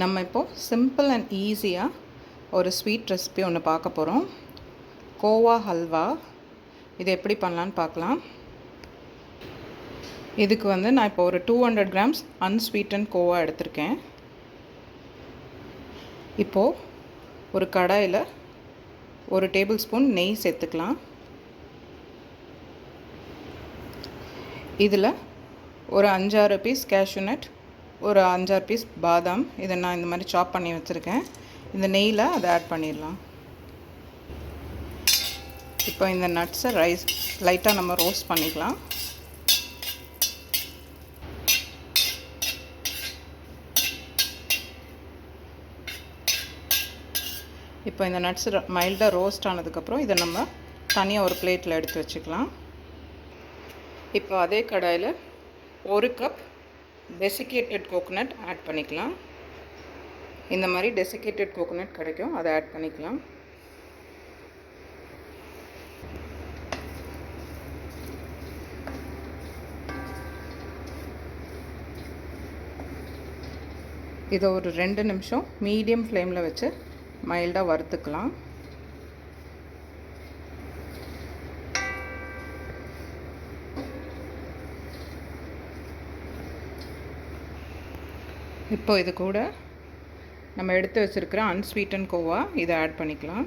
நம்ம இப்போது simple and ஈஸியாக ஒரு ஸ்வீட் ரெசிபி ஒன்று பார்க்க போகிறோம் கோவா ஹல்வா. இது எப்படி பண்ணலான்னு பார்க்கலாம். இதுக்கு வந்து நான் இப்போ ஒரு two hundred grams unsweetened khoa எடுத்திருக்கேன். இப்போது ஒரு கடாயில் ஒரு டேபிள் ஸ்பூன் நெய் சேர்த்துக்கலாம். இதில் ஒரு அஞ்சாறு பீஸ் கேஷ்யூ நட் ஒரு அஞ்சாறு பீஸ் பாதாம். இதை நான் இந்த மாதிரி சாப் பண்ணி வச்சுருக்கேன். இந்த நெய்யில் அதை ஆட் பண்ணிடலாம். இப்போ இந்த நட்ஸை ரைஸ் லைட்டாக நம்ம ரோஸ்ட் பண்ணிக்கலாம். இப்போ இந்த நட்ஸ் மைல்டாக ரோஸ்ட் ஆனதுக்கப்புறம் இதை நம்ம தனியாக ஒரு பிளேட்டில் எடுத்து வச்சுக்கலாம். இப்போ அதே கடாயில் ஒரு கப் டெசிகேட்டட் கோகோனட் ஆட் பண்ணிக்கலாம். இந்த மாதிரி டெசிகேட்டட் கோகோனட் கிடைக்கும் அதை ஆட் பண்ணிக்கலாம். இதை ஒரு ரெண்டு நிமிஷம் மீடியம் ஃப்ளேமில் வச்சு மைல்டாக வறுத்துக்கலாம். இப்போ இது கூட நம்ம எடுத்து வச்சுருக்கிற அன்ஸ்வீட்டன் கோவா இதை ஆட் பண்ணிக்கலாம்.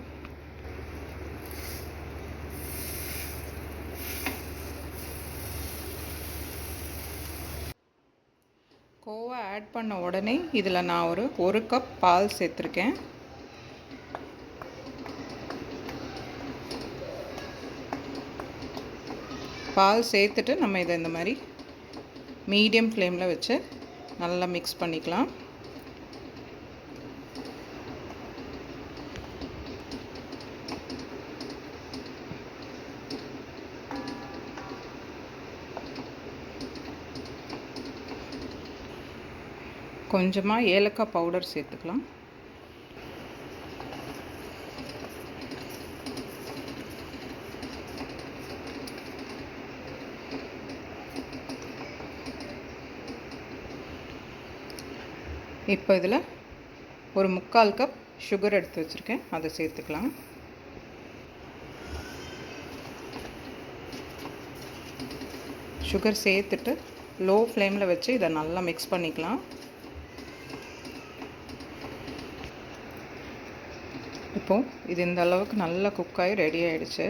கோவா ஆட் பண்ண உடனே இதில் நான் ஒரு ஒரு கப் பால் சேர்த்துருக்கேன். பால் சேர்த்துட்டு நம்ம இதை இந்த மாதிரி மீடியம் ஃப்ளேமில் வச்சு நல்லா மிக்ஸ் பண்ணிக்கலாம். கொஞ்சமாக ஏலக்காய் பவுடர் சேர்த்துக்கலாம். இப்போ இதில் ஒரு முக்கால் கப் சுகர் எடுத்து வச்சுருக்கேன். அதை சேர்த்துக்கலாம். சுகர் சேர்த்துட்டு லோ ஃப்ளேமில் வச்சு இதை நல்லா மிக்ஸ் பண்ணிக்கலாம். இப்போது இது இந்த அளவுக்கு நல்லா குக்காகி ரெடி ஆகிடுச்சு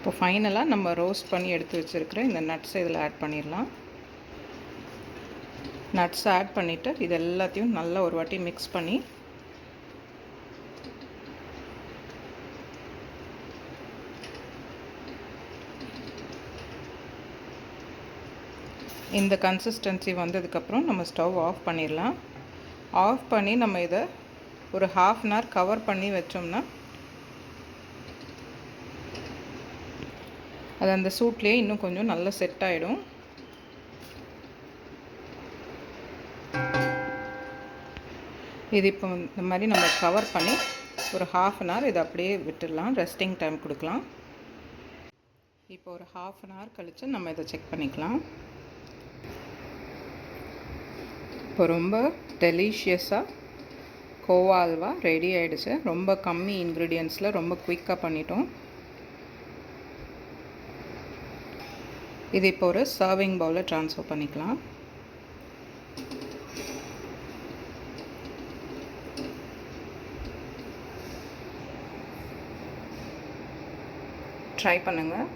இப்போ ஃபைனலாக நம்ம ரோஸ்ட் பண்ணி எடுத்து வச்சுருக்கிற இந்த நட்ஸை இதில் ஆட் பண்ணிடலாம். நட்ஸ் ஆட் பண்ணிவிட்டு இது எல்லாத்தையும் நல்லா ஒரு வாட்டி மிக்ஸ் பண்ணி இந்த கன்சிஸ்டன்சி வந்ததுக்கப்புறம் நம்ம ஸ்டவ் ஆஃப் பண்ணிடலாம். ஆஃப் பண்ணி நம்ம இதை ஒரு ஹாஃப் அன் ஹவர் கவர் பண்ணி வச்சோம்னா அது அந்த சூட்லேயே இன்னும் கொஞ்சம் நல்லா செட் ஆகிடும் இது இப்போ இந்த மாதிரி நம்ம கவர் பண்ணி ஒரு ஹாஃப் அன் ஹவர் இதை அப்படியே விட்டுடலாம். ரெஸ்டிங் டைம் கொடுக்கலாம். இப்போ ஒரு ஹாஃப் அன் ஹவர் கழித்து நம்ம இதை செக் பண்ணிக்கலாம். இப்போ ரொம்ப டெலிஷியஸாக கோவா அல்வா ரெடி ஆகிடுச்சு ரொம்ப கம்மி இன்க்ரீடியன்ஸில் ரொம்ப குயிக்காக பண்ணிட்டோம். இது இப்போ ஒரு சர்விங் பவுலில் ட்ரான்ஸ்ஃபர் பண்ணிக்கலாம். ட்ரை பண்ணுங்கள்